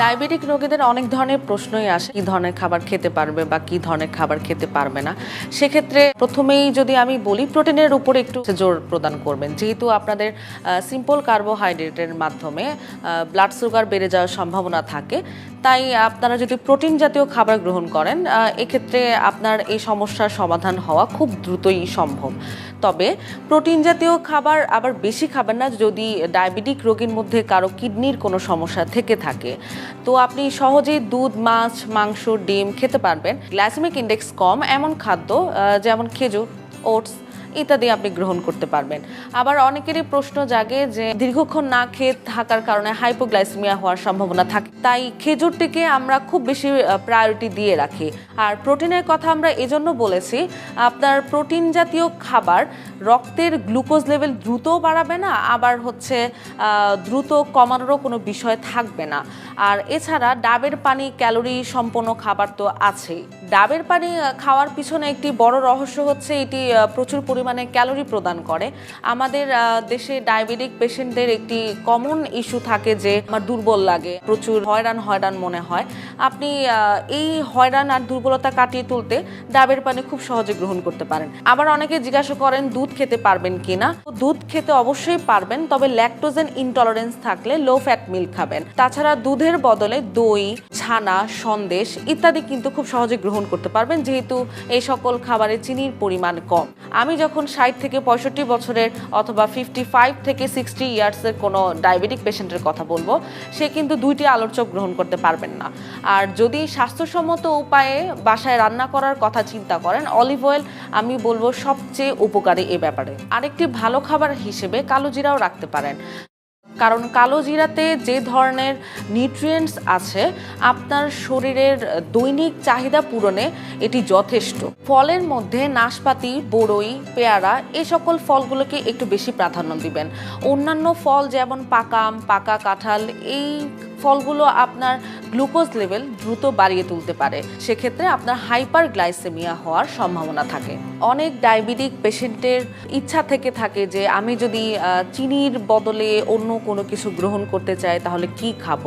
Diabetic রোগীদের অনেক ধরনের প্রশ্নই আসে, কি ধরনের খাবার খেতে পারবে বা কি ধরনের খাবার খেতে পারবে না। সেক্ষেত্রে প্রথমেই যদি আমি বলি, প্রোটিনের উপরে একটু জোর প্রদান করবেন। যেহেতু আপনাদের সিম্পল কার্বোহাইড্রেটের মাধ্যমে ব্লাড সুগার বেড়ে যাওয়ার সম্ভাবনা থাকে, তাই আপনারা যদি প্রোটিন জাতীয় খাবার গ্রহণ করেন এক্ষেত্রে আপনার এই সমস্যার সমাধান হওয়া খুব দ্রুতই সম্ভব। তবে প্রোটিন জাতীয় খাবার আবার বেশি খাবেন না যদি ডায়াবেটিক রোগীর মধ্যে কারও কিডনির কোনো সমস্যা থেকে থাকে। তো আপনি সহজেই দুধ, মাছ, মাংস, ডিম খেতে পারবেন। গ্লাইসেমিক ইন্ডেক্স কম এমন খাদ্য যেমন খেজুর, ওটস ইত্যাদি আপনি গ্রহণ করতে পারবেন। আবার অনেকেরই প্রশ্ন জাগে যে দীর্ঘক্ষণ না খেয়ে থাকার কারণে হাইপোগ্লাইসেমিয়া হওয়ার সম্ভাবনা থাকে। তাই খেজুরটিকে আমরা খুব বেশি প্রায়োরিটি দিয়ে রাখি। আর প্রোটিনের কথা আমরা এজন্য বলেছি, আপনার প্রোটিন জাতীয় খাবার রক্তের গ্লুকোজ লেভেল দ্রুত বাড়াবে না, আবার হচ্ছে দ্রুত কমানোরও কোনো বিষয় থাকবে না। আর এছাড়া ডাবের পানি ক্যালোরি সম্পন্ন খাবার তো আছেই। ডাবের পানি খাওয়ার পিছনে একটি বড় রহস্য হচ্ছে এটি প্রচুর পরিমাণে ক্যালোরি প্রদান করে। আমাদের দেশে ডায়াবেটিক পেশেন্টদের একটি কমন ইস্যু থাকে যে আমার দুর্বল লাগে, প্রচুর হয়রান হয়রান মনে হয়। আপনি এই হয়রান আর দুর্বলতা কাটিয়ে তুলতে ডাবের পানি খুব সহজে গ্রহণ করতে পারেন। আবার অনেকে জিজ্ঞাসা করেন, দুধ খেতে পারবেন কিনা? দুধ খেতে অবশ্যই পারবেন, তবে ল্যাকটোজেন ইনটলারেন্স থাকলে লো ফ্যাট মিল্ক খাবেন। তাছাড়া দুধের বদলে দই, ছানা, সন্দেশ ইত্যাদি কিন্তু খুব সহজে গ্রহণ করতে পারবেন, যেহেতু এই সকল খাবারে চিনির পরিমাণ কম। আমি যখন ষাট থেকে পঁয়ষট্টি বছরের অথবা ফিফটি ফাইভ থেকে সিক্সটি ইয়ার্সের কোনো ডায়াবেটিক পেশেন্টের কথা বলব, সে কিন্তু দুইটি আলোর চোখ গ্রহণ করতে পারবেন না। আর যদি স্বাস্থ্যসম্মত উপায়ে বাসায় রান্না করার কথা চিন্তা করেন অলিভ অয়েল আমি বলব সবচেয়ে উপকারী এ ব্যাপারে। আরেকটি ভালো খাবার হিসেবে কালো জিরাও রাখতে পারেন। কারণ কালো জিরাতে যে ধরনের নিউট্রিয়েন্টস আছে, আপনার শরীরের দৈনিক চাহিদা পূরণে এটি যথেষ্ট। ফলের মধ্যে নাশপাতি, বড়ই, পেয়ারা এ সকল ফলগুলোকে একটু বেশি প্রাধান্য দিবেন। অন্যান্য ফল যেমন পাকাম পাকা কাঁঠাল, এই ফলগুলো আপনার গ্লুকোজ লেভেল দ্রুত বাড়িয়ে তুলতে পারে। সেক্ষেত্রে আপনার হাইপার গ্লাইসেমিয়া হওয়ার সম্ভাবনা থাকে। অনেক ডায়াবেটিক পেশেন্টের ইচ্ছা থেকে থাকে যে, আমি যদি চিনির বদলে অন্য কোনো কিছু গ্রহণ করতে চাই, তাহলে কি খাব?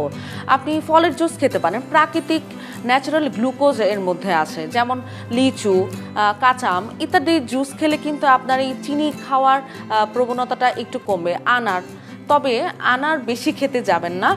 আপনি ফলের জুস খেতে পারেন। প্রাকৃতিক, ন্যাচারাল গ্লুকোজ এর মধ্যে আছে, যেমন লিচু কাঁচা আম ইত্যাদি জুস খেলে কিন্তু আপনার এই চিনি খাওয়ার প্রবণতাটা একটু কমবে। আনার তবে আনার বেশি খেতে যাবেন না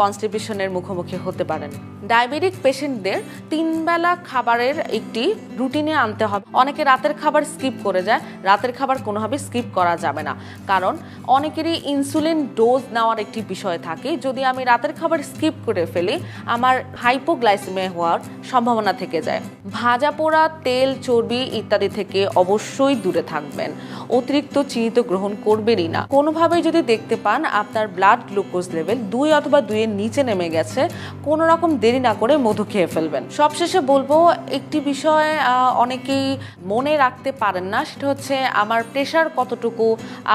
কনস্টিপেশনের মুখোমুখি হতে পারেন। ডায়াবেটিক পেশেন্টদের তিনবেলা খাবারের একটি রুটিনে আনতে হবে। অনেকে রাতের খাবার স্কিপ করে যায়, রাতের খাবার কোনোভাবে স্কিপ করা যাবে না। কারণ অনেকেরই ইনসুলিন ডোজ নেওয়ার একটি বিষয় থাকে। যদি আমি রাতের খাবার স্কিপ করে ফেলি, আমার হাইপোগ্লাইসেমিয়া হওয়ার সম্ভাবনা থেকে যায়। ভাজা পোড়া, তেল, চর্বি ইত্যাদি থেকে অবশ্যই দূরে থাকবেন। অতিরিক্ত চিনি তো গ্রহণ করবেনই না। কোনোভাবেই যদি দেখতে পান আপনার ব্লাড গ্লুকোজ লেভেল দুই অথবা দুইয়ের নিচে নেমে গেছে, কোনো রকম দেরি না করে মধু খেয়ে ফেলবেন। সবশেষে বলব, একটি বিষয় অনেকেই মনে রাখতে পারেন না, সেটা হচ্ছে আমার প্রেশার কতটুকু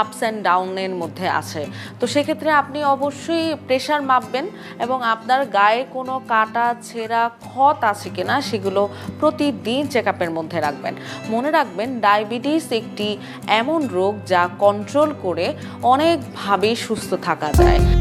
আপস অ্যান্ড ডাউনের মধ্যে আছে। তো সেক্ষেত্রে আপনি অবশ্যই প্রেশার মাপবেন এবং আপনার গায়ে কোনো কাটা, ছেঁড়া ক্ষত আছে কিনা সেগুলো প্রতিদিন চেক আপের মধ্যে রাখবেন। মনে রাখবেন ডায়াবেটিস একটি এমন রোগ যা কন্ট্রোল করে অনেকভাবেই সুস্থ থাকা যায়।